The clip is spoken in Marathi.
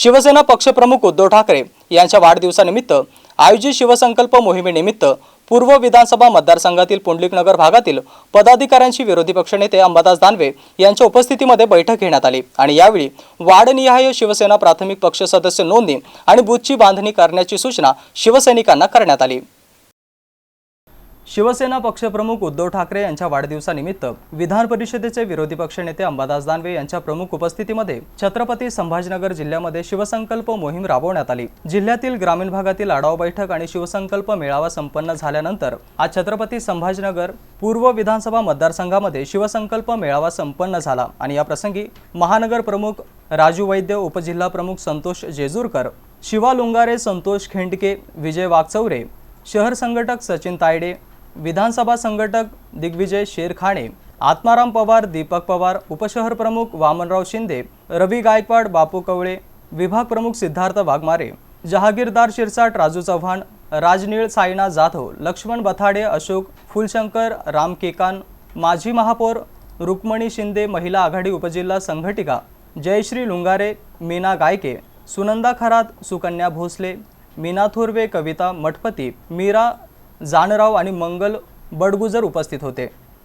शिवसेना पक्षप्रमुख उद्धव ठाकरे यांच्या वाढदिवसानिमित्त आयोजित शिवसंकल्प मोहिमेनिमित्त पूर्व विधानसभा मतदारसंघातील पुंडलिकनगर भागातील पदाधिकाऱ्यांची विरोधी पक्षनेते अंबादास दानवे यांच्या उपस्थितीमध्ये बैठक घेण्यात आली आणि यावेळी वाडनिहाय शिवसेना प्राथमिक पक्ष सदस्य नोंदणी आणि बूथची बांधणी करण्याची सूचना शिवसैनिकांना करण्यात आली. शिवसेना पक्षप्रमुख उद्धव ठाकरे यांच्या वाढदिवसानिमित्त विधान परिषदेचे विरोधी पक्षनेते अंबादास दानवे यांच्या प्रमुख उपस्थितीमध्ये छत्रपती संभाजीनगर जिल्ह्यामध्ये शिवसंकल्प मोहीम राबवण्यात आली. जिल्ह्यातील ग्रामीण भागातील आढावा बैठक आणि शिवसंकल्प मेळावा संपन्न झाल्यानंतर आज छत्रपती संभाजीनगर पूर्व विधानसभा मतदारसंघामध्ये शिवसंकल्प मेळावा संपन्न झाला आणि या प्रसंगी महानगर प्रमुख राजू वैद्य उपजिल्हा प्रमुख संतोष जेजूरकर शिवा लुंगारे संतोष खेंडके विजय वाघचौरे शहर संघटक सचिन तायडे विधानसभा संघटक दिग्विजय शेरखाणे आत्माराम पवार दीपक पवार उपशहर प्रमुख वामनराव शिंदे रवी गायकवाड बापू कवळे विभाग प्रमुख सिद्धार्थ वाघमारे जहागीरदार शिरसाट राजू चव्हाण राजनीळ साईना जाधव लक्ष्मण बथाडे अशोक फुलशंकर राम केकान माजी महापौर रुक्मणी शिंदे महिला आघाडी उपजिल्हा संघटिका जयश्री लुंगारे मीना गायके सुनंदा खरात सुकन्या भोसले मीना थोरवे कविता मठपती मीरा जानराव आणि मंगल बडगुजर उपस्थित होते.